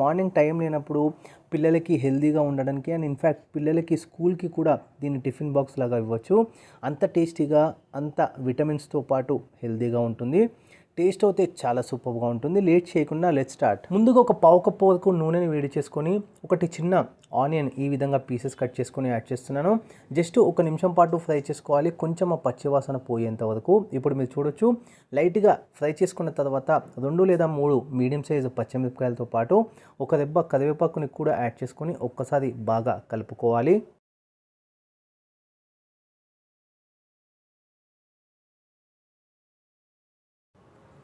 Morning time లేనప్పుడు పిల్లలకి హెల్తీగా ఉండడానికి అండ్ ఇన్ఫ్యాక్ట్ పిల్లలకి స్కూల్కి కూడా దీన్ని టిఫిన్ బాక్స్ లాగా ఇవ్వచ్చు. అంత టేస్టీగా అంత విటమిన్స్తో పాటు హెల్తీగా ఉంటుంది. టేస్ట్ అయితే చాలా సూపర్గా ఉంటుంది. లేట్ చేయకుండా లెట్ స్టార్ట్ ముందుగా ఒక పావు కప్పు వరకు నూనెని వేడి చేసుకొని ఒకటి చిన్న ఆనియన్ ఈ విధంగా పీసెస్ కట్ చేసుకొని యాడ్ చేస్తున్నాను. జస్ట్ ఒక నిమిషం పాటు ఫ్రై చేసుకోవాలి. కొంచెం ఆ పచ్చివాసన పోయేంత వరకు. ఇప్పుడు మీరు చూడొచ్చు లైట్గా ఫ్రై చేసుకున్న తర్వాత రెండు లేదా మూడు మీడియం సైజు పచ్చిమిరపకాయలతో పాటు ఒక రెబ్బ కరివేపాకుని కూడా యాడ్ చేసుకొని ఒక్కసారి బాగా కలుపుకోవాలి.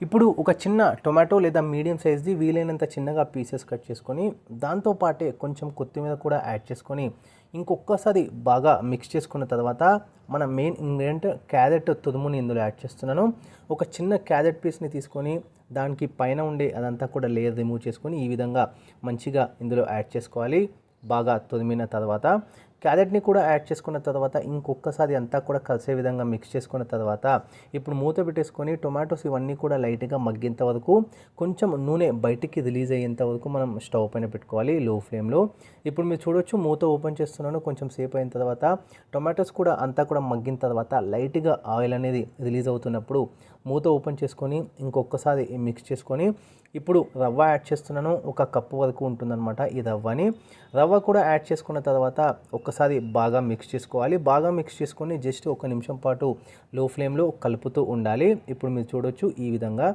ఇప్పుడు ఒక చిన్న టొమాటో లేదా మీడియం సైజ్ది వీలైనంత చిన్నగా పీసెస్ కట్ చేసుకొని దాంతో పాటే కొంచెం కొత్తిమీర కూడా యాడ్ చేసుకొని ఇంకొకసారి బాగా మిక్స్ చేసుకున్న తర్వాత మన మెయిన్ ఇంగ్రీడియంట్ క్యారెట్ తురుముని ఇందులో యాడ్ చేస్తున్నాను. ఒక చిన్న క్యారెట్ పీస్ని తీసుకొని దానికి పైన ఉండే అదంతా కూడా లేయర్ రిమూవ్ చేసుకొని ఈ విధంగా మంచిగా ఇందులో యాడ్ చేసుకోవాలి. బాగా తురిమిన తర్వాత క్యారెట్ని కూడా యాడ్ చేసుకున్న తర్వాత ఇంకొకసారి అంతా కూడా కలిసే విధంగా మిక్స్ చేసుకున్న తర్వాత ఇప్పుడు మూత పెట్టేసుకొని టొమాటోస్ ఇవన్నీ కూడా లైట్గా మగ్గేంత వరకు కొంచెం నూనె బయటికి రిలీజ్ అయ్యేంత వరకు మనం స్టవ్ పైన పెట్టుకోవాలి లో. ఫ్లేమ్లో ఇప్పుడు మీరు చూడొచ్చు మూత ఓపెన్ చేస్తున్నాను కొంచెం సేపు అయిన తర్వాత టొమాటోస్ కూడా అంతా కూడా మగ్గిన తర్వాత లైట్గా ఆయిల్ అనేది రిలీజ్ అవుతున్నప్పుడు మూత ఓపెన్ చేసుకొని ఇంకొకసారి మిక్స్ చేసుకొని ఇప్పుడు రవ్వ యాడ్ చేస్తున్నాను ఒక కప్పు వరకు ఉంటుందన్నమాట ఈ రవ్వని. రవ్వ కూడా యాడ్ చేసుకున్న తర్వాత ఒక ఒక్కసారి బాగా మిక్స్ చేసుకోవాలి. బాగా మిక్స్ చేసుకొని జస్ట్ ఒక నిమిషం పాటు లో ఫ్లేమ్లో కలుపుతూ ఉండాలి. ఇప్పుడు మీరు చూడొచ్చు ఈ విధంగా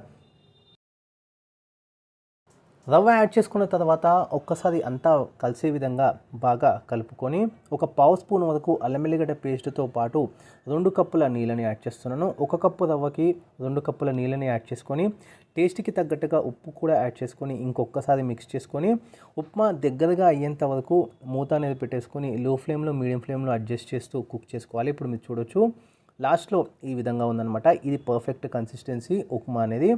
రవ్వ యాడ్ చేసుకున్న తర్వాత ఒక్కసారి అంతా కలిసే విధంగా బాగా కలుపుకొని ఒక పావు స్పూన్ వరకు అల్లం ఎల్లిగడ్డ పేస్ట్తో పాటు రెండు కప్పుల నీళ్ళని యాడ్ చేస్తున్నాను. ఒక కప్పు రవ్వకి రెండు కప్పుల నీళ్ళని యాడ్ చేసుకొని టేస్ట్కి తగ్గట్టుగా ఉప్పు కూడా యాడ్ చేసుకొని ఇంకొకసారి మిక్స్ చేసుకొని ఉప్మా దగ్గరగా అయ్యేంత వరకు మూత అనేది పెట్టేసుకొని లో ఫ్లేమ్లో మీడియం ఫ్లేమ్లో అడ్జస్ట్ చేస్తూ కుక్ చేసుకోవాలి. ఇప్పుడు మీరు చూడొచ్చు. లాస్ట్లో ఈ విధంగా ఉందన్నమాట. ఇది పర్ఫెక్ట్ కన్సిస్టెన్సీ ఉప్మా అనేది.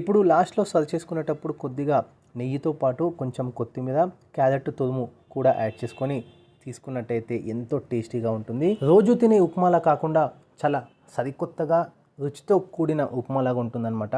ఇప్పుడు లాస్ట్లో సర్వ్ చేసుకునేటప్పుడు కొద్దిగా నెయ్యితో పాటు కొంచెం కొత్తిమీర క్యారెట్ తురుము కూడా యాడ్ చేసుకొని తీసుకున్నట్టయితే ఎంతో టేస్టీగా ఉంటుంది. రోజు తినే ఉప్మాలా కాకుండా చాలా సరికొత్తగా రుచితో కూడిన ఉప్మాలాగా ఉంటుందన్నమాట.